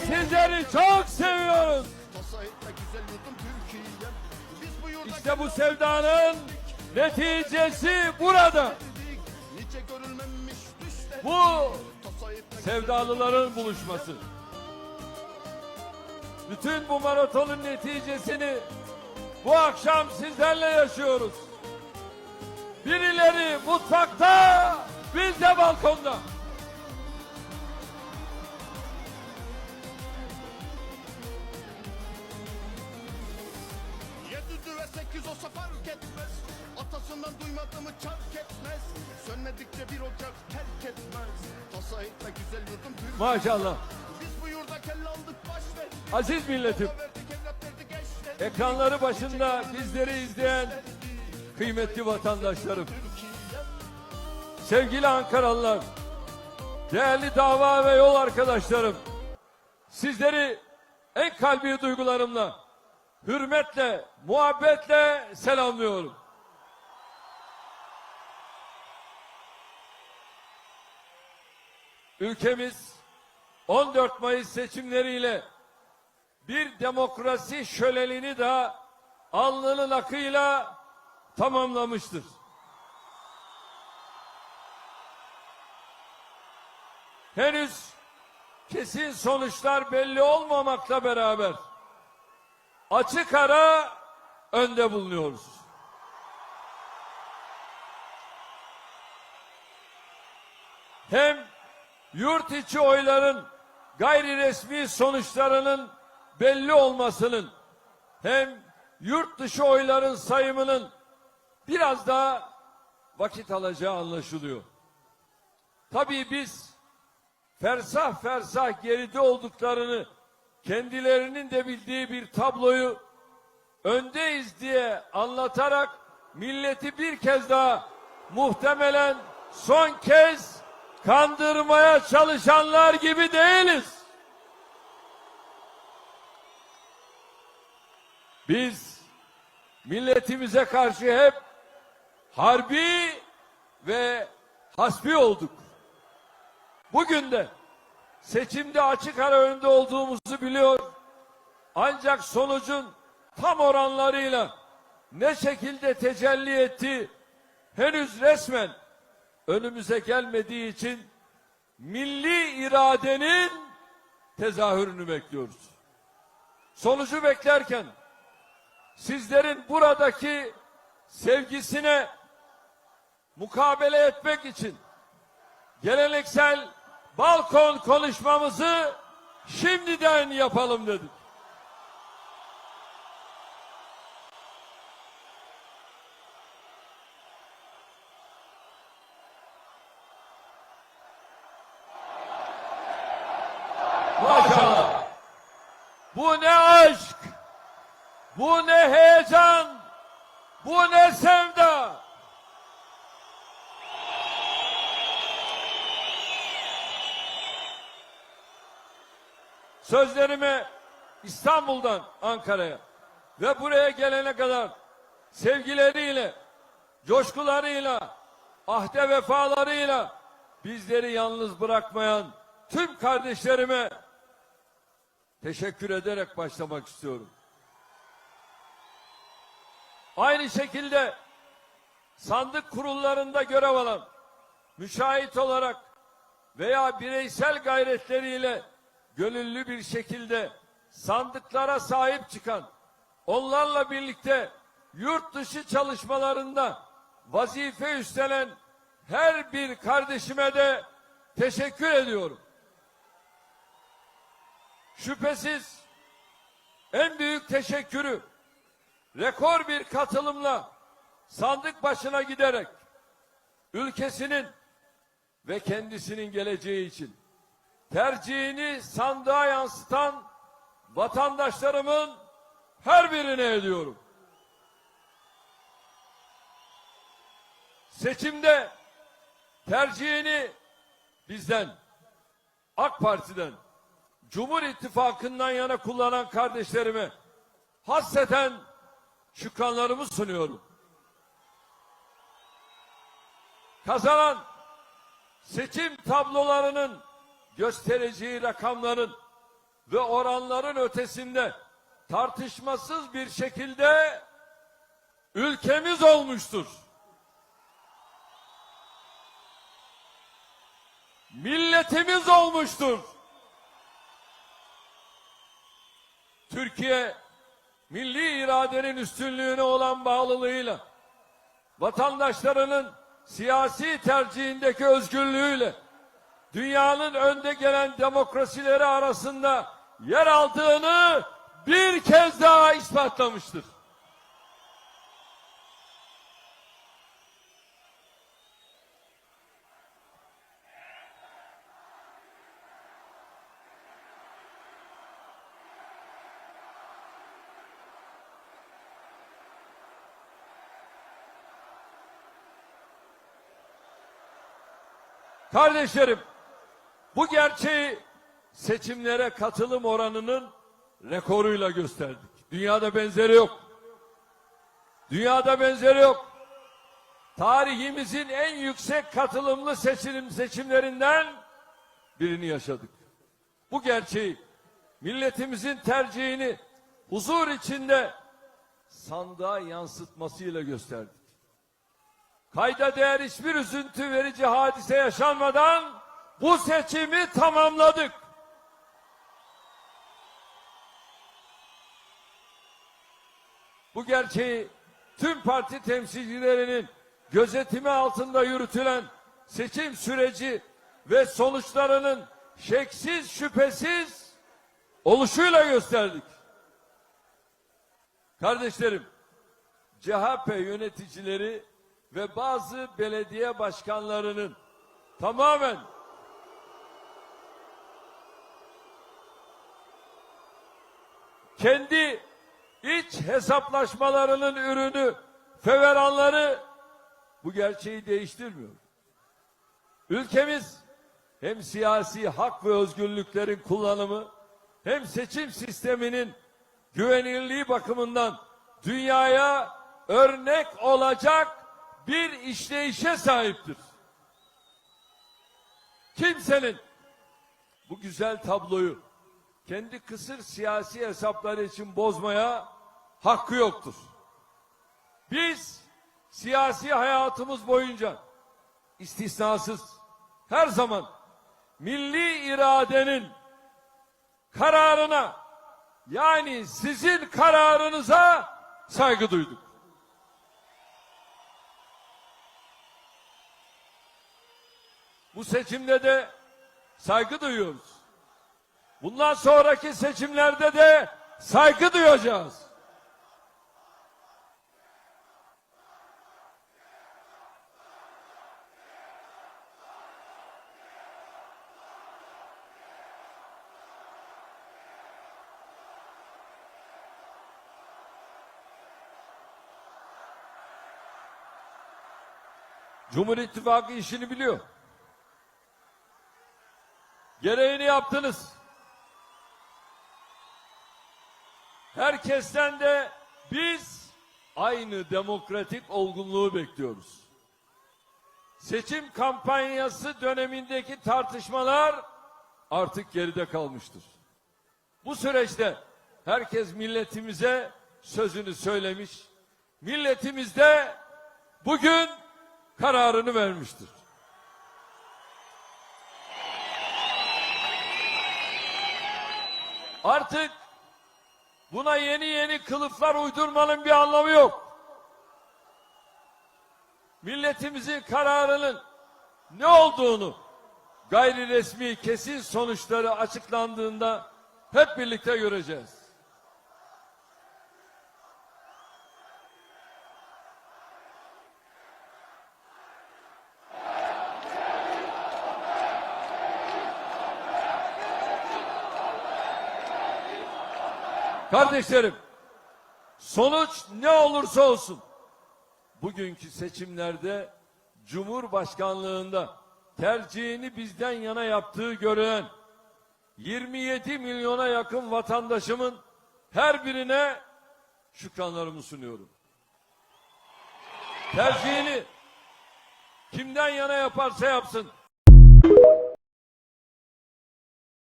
sizleri çok seviyoruz. İşte bu sevdanın neticesi burada. Bu sevdalıların buluşması. Bütün bu maratonun neticesini bu akşam sizlerle yaşıyoruz. Birileri mutfakta, biz de balkonda. Sekiz olsa fark etmez. Atasından duymadı mı çark etmez. Sönmedikçe bir ocak terk etmez. Tasayıfla güzel yurdum Türkiye'm. Maşallah. Biz bu yurda kelle aldık baş verdik. Aziz milletim, ekranları başında bizleri izleyen kıymetli vatandaşlarım, sevgili Ankaralılar, değerli dava ve yol arkadaşlarım, sizleri en kalbi duygularımla, hürmetle, muhabbetle selamlıyorum. Ülkemiz 14 Mayıs seçimleriyle bir demokrasi şölelini de alnının akıyla tamamlamıştır. Henüz kesin sonuçlar belli olmamakla beraber açık ara önde bulunuyoruz. Hem yurt içi oyların gayri resmi sonuçlarının belli olmasının hem yurt dışı oyların sayımının biraz daha vakit alacağı anlaşılıyor. Tabii biz fersah fersah geride olduklarını kendilerinin de bildiği bir tabloyu öndeyiz diye anlatarak milleti bir kez daha muhtemelen son kez kandırmaya çalışanlar gibi değiliz. Biz milletimize karşı hep harbi ve hasbi olduk. Bugün de seçimde açık ara önde olduğumuzu biliyor. Ancak sonucun tam oranlarıyla ne şekilde tecelli etti henüz resmen önümüze gelmediği için milli iradenin tezahürünü bekliyoruz. Sonucu beklerken sizlerin buradaki sevgisine mukabele etmek için geleneksel balkon konuşmamızı şimdiden yapalım dedik. Maşallah. Bu ne aşk, bu ne heyecan, bu ne sevda. Sözlerimi İstanbul'dan Ankara'ya ve buraya gelene kadar sevgileriyle, coşkularıyla, ahde vefalarıyla bizleri yalnız bırakmayan tüm kardeşlerime teşekkür ederek başlamak istiyorum. Aynı şekilde sandık kurullarında görev alan, müşahit olarak veya bireysel gayretleriyle gönüllü bir şekilde sandıklara sahip çıkan, onlarla birlikte yurt dışı çalışmalarında vazife üstlenen her bir kardeşime de teşekkür ediyorum. Şüphesiz en büyük teşekkürü rekor bir katılımla sandık başına giderek ülkesinin ve kendisinin geleceği için tercihini sandığa yansıtan vatandaşlarımın her birine ediyorum. Seçimde tercihini bizden, AK Parti'den, Cumhur İttifakı'ndan yana kullanan kardeşlerime hasreten şükranlarımı sunuyorum. Kazanan seçim tablolarının göstereceği rakamların ve oranların ötesinde tartışmasız bir şekilde ülkemiz olmuştur. Milletimiz olmuştur. Türkiye milli iradenin üstünlüğüne olan bağlılığıyla vatandaşlarının siyasi tercihindeki özgürlüğüyle dünyanın önde gelen demokrasileri arasında yer aldığını bir kez daha ispatlamıştır. Kardeşlerim, bu gerçeği seçimlere katılım oranının rekoruyla gösterdik. Dünyada benzeri yok. Dünyada benzeri yok. Tarihimizin en yüksek katılımlı seçim seçimlerinden birini yaşadık. Bu gerçeği milletimizin tercihini huzur içinde sandığa yansıtmasıyla gösterdik. Kayda değer hiçbir üzüntü verici hadise yaşanmadan bu seçimi tamamladık. Bu gerçeği tüm parti temsilcilerinin gözetimi altında yürütülen seçim süreci ve sonuçlarının şeksiz şüphesiz oluşuyla gösterdik. Kardeşlerim, CHP yöneticileri ve bazı belediye başkanlarının tamamen kendi iç hesaplaşmalarının ürünü feveranları bu gerçeği değiştirmiyor. Ülkemiz hem siyasi hak ve özgürlüklerin kullanımı hem seçim sisteminin güvenilirliği bakımından dünyaya örnek olacak bir işleyişe sahiptir. Kimsenin bu güzel tabloyu kendi kısır siyasi hesapları için bozmaya hakkı yoktur. Biz siyasi hayatımız boyunca istisnasız her zaman milli iradenin kararına yani sizin kararınıza saygı duyduk. Bu seçimde de saygı duyuyoruz. Bundan sonraki seçimlerde de saygı duyacağız. Cumhur İttifakı işini biliyor. Gereğini yaptınız. Herkesten de biz aynı demokratik olgunluğu bekliyoruz. Seçim kampanyası dönemindeki tartışmalar artık geride kalmıştır. Bu süreçte herkes milletimize sözünü söylemiş. Milletimiz de bugün kararını vermiştir. Artık buna yeni yeni kılıflar uydurmanın bir anlamı yok. Milletimizin kararının ne olduğunu gayri resmi kesin sonuçları açıklandığında hep birlikte göreceğiz. Kardeşlerim, sonuç ne olursa olsun bugünkü seçimlerde Cumhurbaşkanlığında tercihini bizden yana yaptığı görülen 27 milyona yakın vatandaşımın her birine şükranlarımı sunuyorum. Tercihini kimden yana yaparsa yapsın